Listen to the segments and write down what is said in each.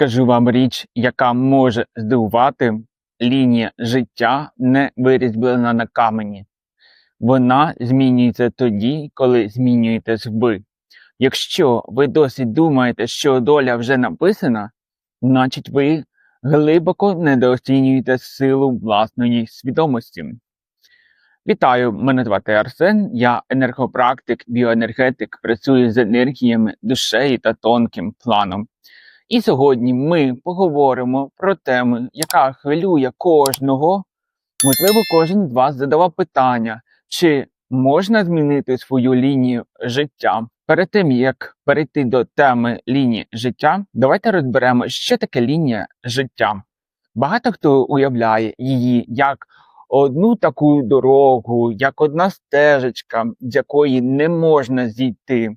Скажу вам річ, яка може здивувати лінія життя не вирізблена на камені. Вона змінюється тоді, коли змінюєтесь ви. Якщо ви досі думаєте, що доля вже написана, значить ви глибоко недооцінюєте силу власної свідомості. Вітаю, мене звати Арсен, я енергопрактик, біоенергетик, працюю з енергіями, душею та тонким планом. І сьогодні ми поговоримо про тему, яка хвилює кожного. Можливо, кожен з вас задавав питання, чи можна змінити свою лінію життя. Перед тим як перейти до теми лінії життя, давайте розберемо, що таке лінія життя. Багато хто уявляє її як одну таку дорогу, як одна стежечка, з якої не можна зійти.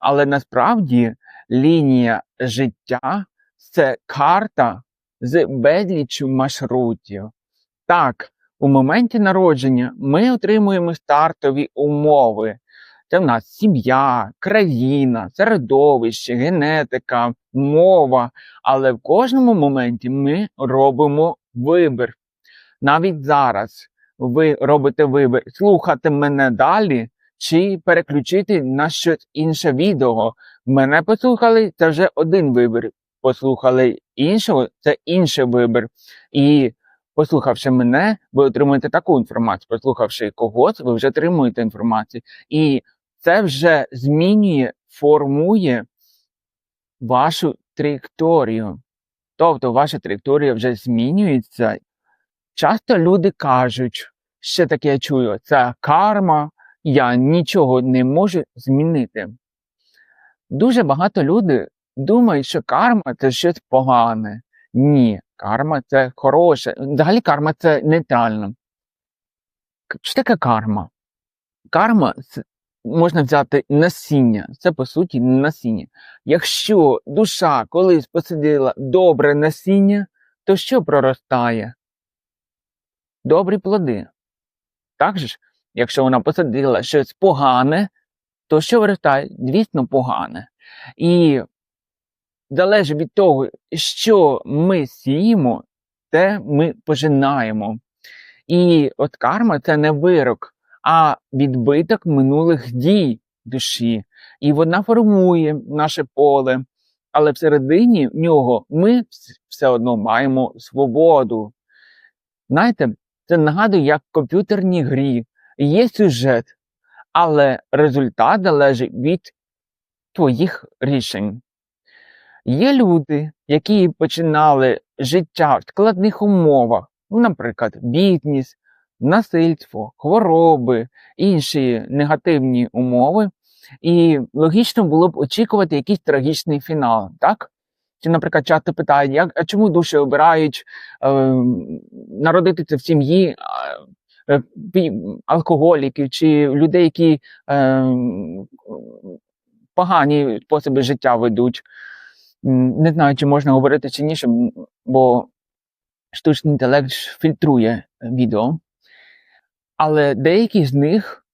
Але насправді лінія життя це карта з безліччю маршрутів. Так, у моменті народження ми отримуємо стартові умови. Це в нас сім'я, країна, середовище, генетика, мова. Але в кожному моменті ми робимо вибір. Навіть зараз ви робите вибір слухати мене далі чи переключити на щось інше відео. Мене послухали, це вже один вибір. Послухали іншого, це інший вибір. І послухавши мене, ви отримуєте таку інформацію. Послухавши когось, ви вже отримуєте інформацію. І це вже змінює, формує вашу траєкторію. Тобто ваша траєкторія вже змінюється. Часто люди кажуть, що таке я чую, це карма, я нічого не можу змінити. Дуже багато людей думають, що карма це щось погане. Ні, карма це хороше. Взагалі карма це нейтрально. Що таке карма? Карма можна взяти насіння. Це по суті насіння. Якщо душа колись посадила добре насіння, то що проростає? Добрі плоди. Так же ж, якщо вона посадила щось погане, то що виростає? Звісно, погане. І залежить від того, що ми сіємо, те ми пожинаємо. І от карма це не вирок, а відбиток минулих дій душі. І вона формує наше поле. Але всередині нього ми все одно маємо свободу. Знаєте, це нагадує, як в комп'ютерній грі. Є сюжет, але результат залежить від твоїх рішень. Є люди, які починали життя в складних умовах, наприклад, бідність, насильство, хвороби, інші негативні умови, і логічно було б очікувати якийсь трагічний фінал, так? Чи, наприклад, часто питають, як, а чому душі обирають е, народитися в сім'ї алкоголіків чи людей, які е, погані способи життя ведуть. Не знаю, чи можна говорити чи ні, бо штучний інтелект фільтрує відео. Але деякі з них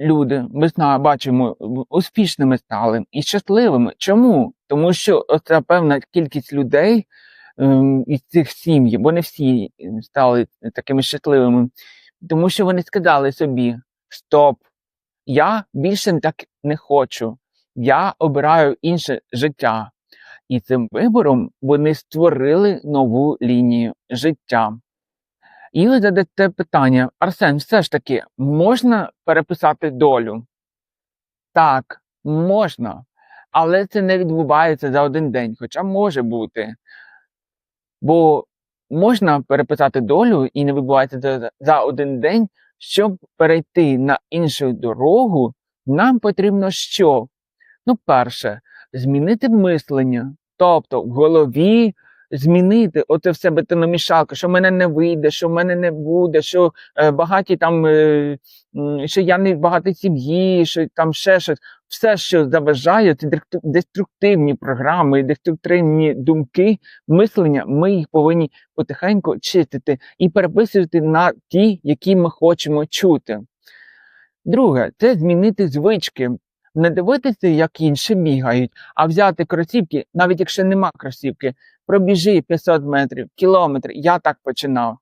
люди, ми зна- бачимо, успішними стали і щасливими. Чому? Тому що оця певна кількість людей ем, із цих сім'ї, бо не всі е, стали такими щасливими, тому що вони сказали собі: Стоп, я більше так не хочу, я обираю інше життя. І цим вибором вони створили нову лінію життя. І ви задасте питання: Арсен, все ж таки, можна переписати долю? Так, можна. Але це не відбувається за один день, хоча може бути. Бо можна переписати долю і не вибувати за, один день. Щоб перейти на іншу дорогу, нам потрібно що? Ну, перше, змінити мислення. Тобто в голові змінити оце все бетономішалка, що в мене не вийде, що в мене не буде, що е, багаті там, е, що я не в багатій сім'ї, що там ще щось. Все, що заважає, це деструктивні програми, деструктивні думки, мислення, ми їх повинні потихеньку чистити і переписувати на ті, які ми хочемо чути. Друге, це змінити звички. Не дивитися, як інші бігають, а взяти кросівки, навіть якщо нема кросівки, пробіжи 500 метрів, кілометр. Я так починав.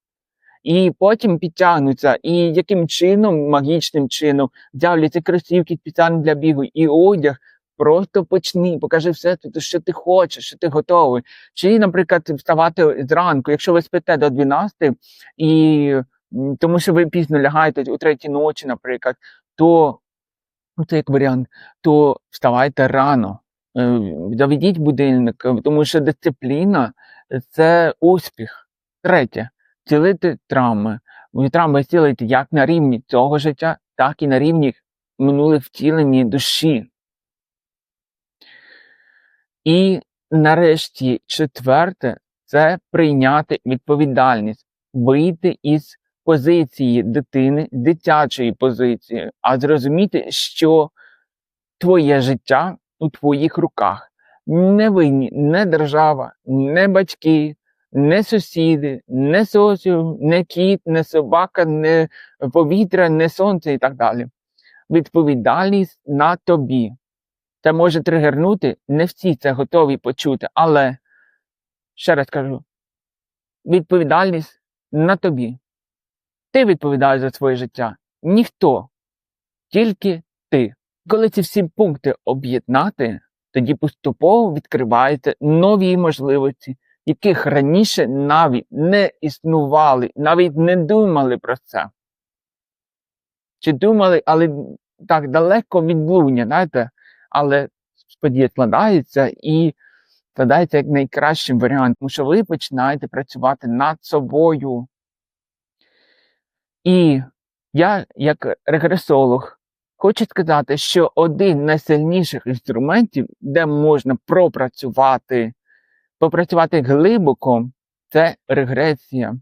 І потім підтягнуться, і яким чином, магічним чином, взяв ці кросівки спеціально для бігу і одяг. Просто почни, покажи все, що ти хочеш, що ти готовий. Чи, наприклад, вставати зранку, якщо ви спите до 12, і тому що ви пізно лягаєте у третій ночі, наприклад, то ну, це як варіант, то вставайте рано. Е, Заведіть будильник, е, тому що дисципліна це успіх. Третє цілити травми. Травми цілити як на рівні цього життя, так і на рівні минулих втілені душі. І нарешті четверте це прийняти відповідальність, вийти із позиції дитини, дитячої позиції, а зрозуміти, що твоє життя у твоїх руках. Не винні не держава, не батьки, не сусіди, не соціум, не кіт, не собака, не повітря, не сонце і так далі. Відповідальність на тобі. Це може тригернути, не всі це готові почути, але ще раз кажу: відповідальність на тобі. Ти відповідаєш за своє життя. Ніхто, тільки ти. Коли ці всі пункти об'єднати, тоді поступово відкриваєте нові можливості, яких раніше навіть не існували, навіть не думали про це. Чи думали, але так далеко від блуня, знаєте, але подія складається і складається як найкращий варіант, тому що ви починаєте працювати над собою. І я, як регресолог, хочу сказати, що один з найсильніших інструментів, де можна пропрацювати, попрацювати глибоко, це регресія.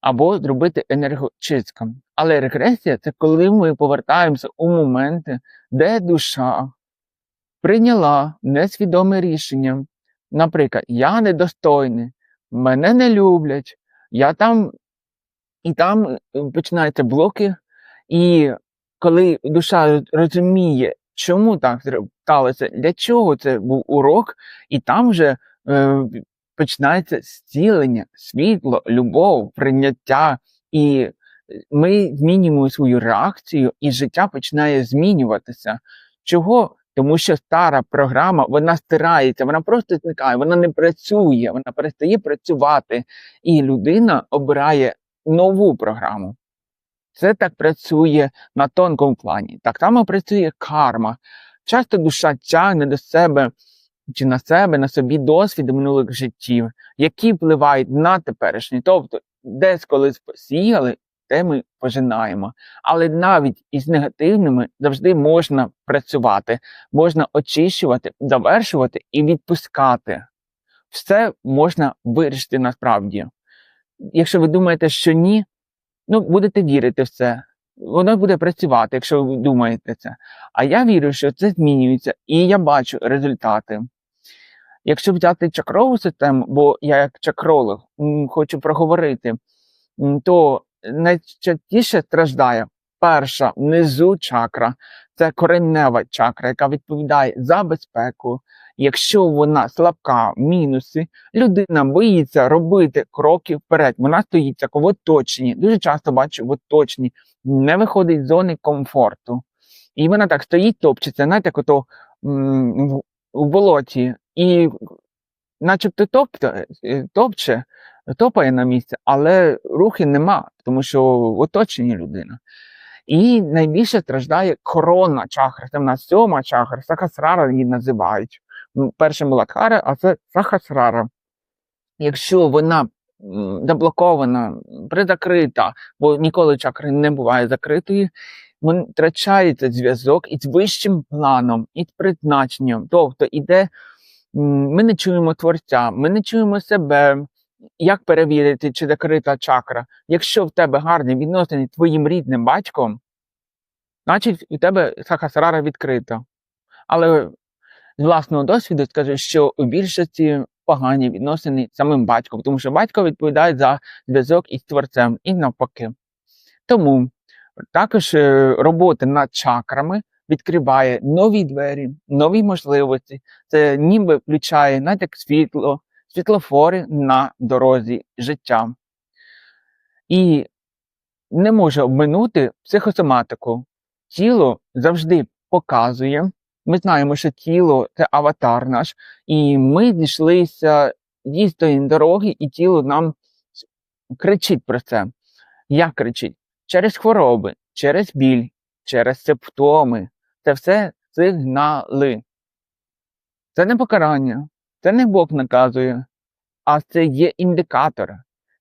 Або зробити енергочистку. Але регресія це коли ми повертаємося у моменти, де душа прийняла несвідоме рішення. Наприклад, я недостойний, мене не люблять, я там і там е, починаються блоки. І коли душа розуміє, чому так сталося, для чого це був урок, і там вже е, починається зцілення, світло, любов, прийняття, і ми змінюємо свою реакцію, і життя починає змінюватися. Чого? Тому що стара програма вона стирається, вона просто зникає, вона не працює, вона перестає працювати, і людина обирає нову програму. Це так працює на тонкому плані. Так само працює карма. Часто душа тягне до себе чи на себе, на собі досвіди минулих життів, які впливають на теперішнє. Тобто, десь колись посіяли, те ми пожинаємо. Але навіть із негативними завжди можна працювати, можна очищувати, завершувати і відпускати. Все можна вирішити насправді. Якщо ви думаєте, що ні, ну будете вірити в це. Воно буде працювати, якщо ви думаєте це. А я вірю, що це змінюється, і я бачу результати. Якщо взяти чакрову систему, бо я як чакролог хочу проговорити, то найчастіше страждає перша внизу чакра, це коренева чакра, яка відповідає за безпеку. Якщо вона слабка, мінуси, людина боїться робити кроки вперед. Вона стоїть в оточенні. Дуже часто бачу в оточенні, не виходить з зони комфорту. І вона так стоїть, топчеться, знаєте, як ото в, болоті, і начебто топте, е, топче, топає на місці, але рухи нема, тому що в оточенні людина. І найбільше страждає корона чакра. Це в нас сьома чакра, сахасрара її називають. М, Перша Муладхара, а це сахасрара. Якщо вона заблокована, призакрита, бо ніколи чакра не буває закритої, він втрачається зв'язок із вищим планом, із призначенням. Тобто іде, ми не чуємо творця, ми не чуємо себе. Як перевірити, чи закрита чакра? Якщо в тебе гарні відносини з твоїм рідним батьком, значить у тебе сахасрара відкрита. Але з власного досвіду скажу, що у більшості погані відносини з самим батьком, тому що батько відповідає за зв'язок із творцем і навпаки. Тому також е, робота над чакрами відкриває нові двері, нові можливості. Це ніби включає знаєте, як світло, світлофори на дорозі життя. І не може обминути психосоматику. Тіло завжди показує. Ми знаємо, що тіло це аватар наш, і ми дійшлися дійсної дороги, і тіло нам кричить про це. Як кричить? Через хвороби, через біль, через симптоми. Це все сигнали. Це не покарання, це не Бог наказує, а це є індикатор.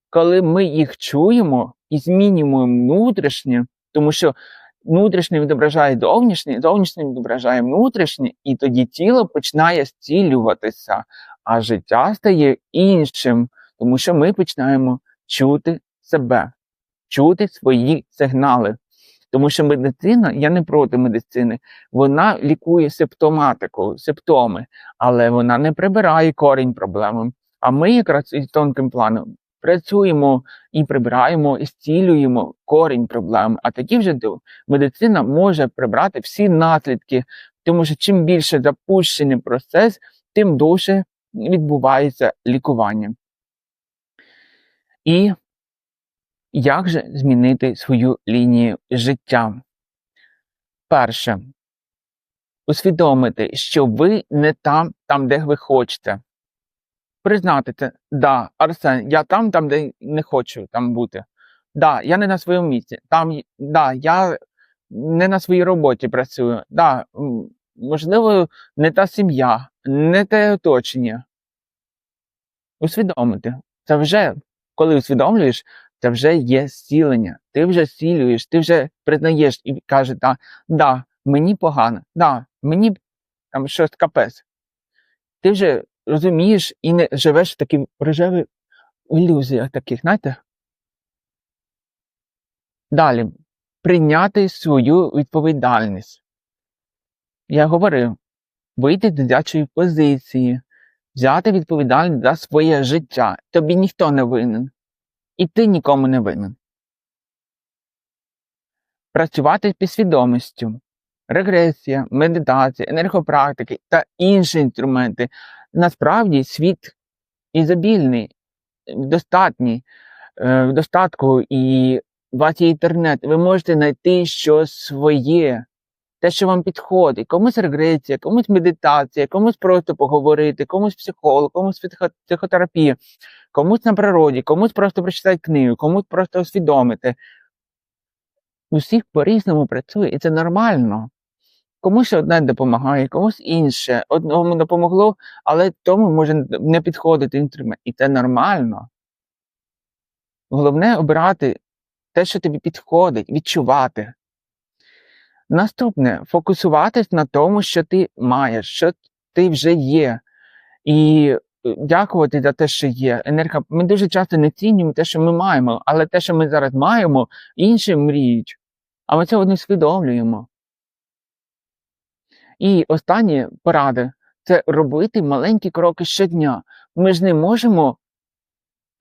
Коли ми їх чуємо і змінюємо внутрішнє, тому що внутрішнє відображає зовнішнє, зовнішнє відображає внутрішнє, і тоді тіло починає зцілюватися, а життя стає іншим, тому що ми починаємо чути себе, чути свої сигнали. Тому що медицина, я не проти медицини, вона лікує симптоматику, симптоми, але вона не прибирає корінь проблеми. А ми якраз із тонким планом працюємо і прибираємо, і зцілюємо корінь проблем. А тоді вже медицина може прибрати всі наслідки, тому що чим більше запущений процес, тим довше відбувається лікування. І як же змінити свою лінію життя? Перше, усвідомити, що ви не там, там, де ви хочете. Признати це, да, Арсен, я там, там, де не хочу там бути. Да, я не на своєму місці. Там, да, я не на своїй роботі працюю. Да, можливо, не та сім'я, не те оточення. Усвідомити. Це вже, коли усвідомлюєш, це вже є зцілення. Ти вже зцілюєш, ти вже признаєш і каже, да, да, мені погано, да, мені там щось капець. Ти вже розумієш і не живеш в таких рожевих ілюзіях таких, знаєте? Далі. Прийняти свою відповідальність. Я говорив, вийти з дитячої позиції, взяти відповідальність за своє життя. Тобі ніхто не винен. І ти нікому не винен. Працювати з підсвідомістю, регресія, медитація, енергопрактики та інші інструменти. Насправді світ ізобільний, достатній, е, в достатку, і у вас є інтернет. Ви можете знайти щось своє, те, що вам підходить. Комусь регресія, комусь медитація, комусь просто поговорити, комусь психолог, комусь психотерапія, комусь на природі, комусь просто прочитати книгу, комусь просто усвідомити. Усіх по-різному працює, і це нормально. Комусь одне допомагає, комусь інше. Одному допомогло, але тому може не підходити інструмент. І це нормально. Головне обирати те, що тобі підходить, відчувати. Наступне фокусуватись на тому, що ти маєш, що ти вже є. І е, дякувати за те, що є. Енерго... Ми дуже часто не цінюємо те, що ми маємо, але те, що ми зараз маємо, інші мріють. А ми цього не усвідомлюємо. І останні поради це робити маленькі кроки щодня. Ми ж не можемо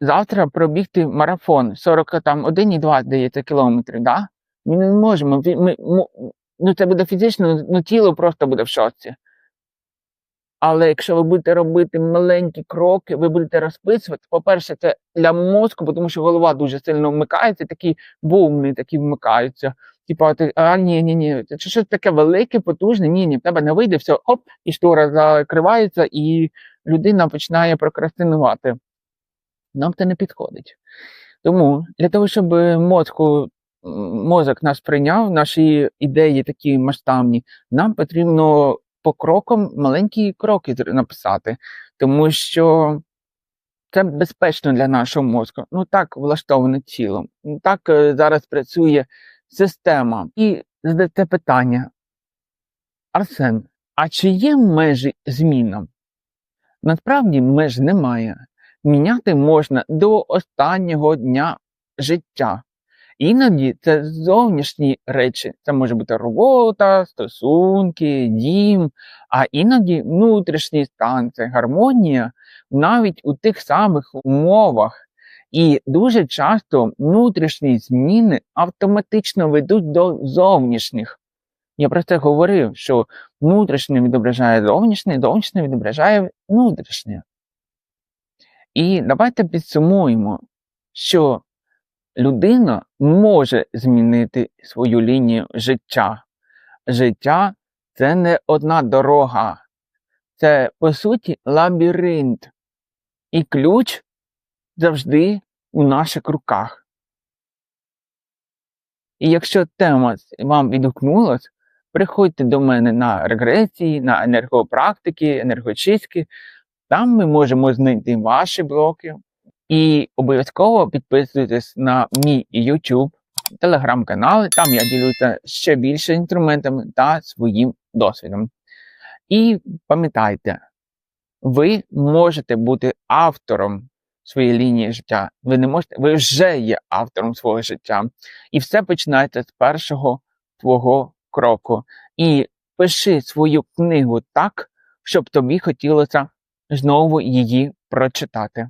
завтра пробігти марафон 40 там 1,2 здається кілометрів, да? Ми не можемо. Ми, ну це буде фізично, ну тіло просто буде в шоці. Але якщо ви будете робити маленькі кроки, ви будете розписувати. По-перше, це для мозку, тому що голова дуже сильно вмикається, такі бумни, такі вмикаються. Типа, ти, а ні, ні, ні, це щось таке велике, потужне, ні, ні, в тебе не вийде, все, оп, і штора закривається, і людина починає прокрастинувати. Нам це не підходить. Тому для того, щоб мозку, мозок нас прийняв, наші ідеї такі масштабні, нам потрібно по крокам маленькі кроки написати, тому що це безпечно для нашого мозку. Ну так влаштоване тіло. Ну, Так е, зараз працює система. І задається питання: Арсен, а чи є межі змінам? Насправді меж немає. Міняти можна до останнього дня життя. Іноді це зовнішні речі. Це може бути робота, стосунки, дім, а іноді внутрішній стан, це гармонія навіть у тих самих умовах. І дуже часто внутрішні зміни автоматично ведуть до зовнішніх. Я про це говорив, що внутрішнє відображає зовнішнє, зовнішнє відображає внутрішнє. І давайте підсумуємо, що людина може змінити свою лінію життя. Життя це не одна дорога, це по суті лабіринт. І ключ завжди у наших руках. І якщо тема вам відгукнулась, приходьте до мене на регресії, на енергопрактики, енергочистки. Там ми можемо знайти ваші блоки. І обов'язково підписуйтесь на мій YouTube, телеграм-канал. Там я ділюся ще більше інструментами та своїм досвідом. І пам'ятайте, ви можете бути автором своєї лінії життя. Ви не можете, ви вже є автором свого життя. І все починається з першого твого кроку. І пиши свою книгу так, щоб тобі хотілося знову її прочитати.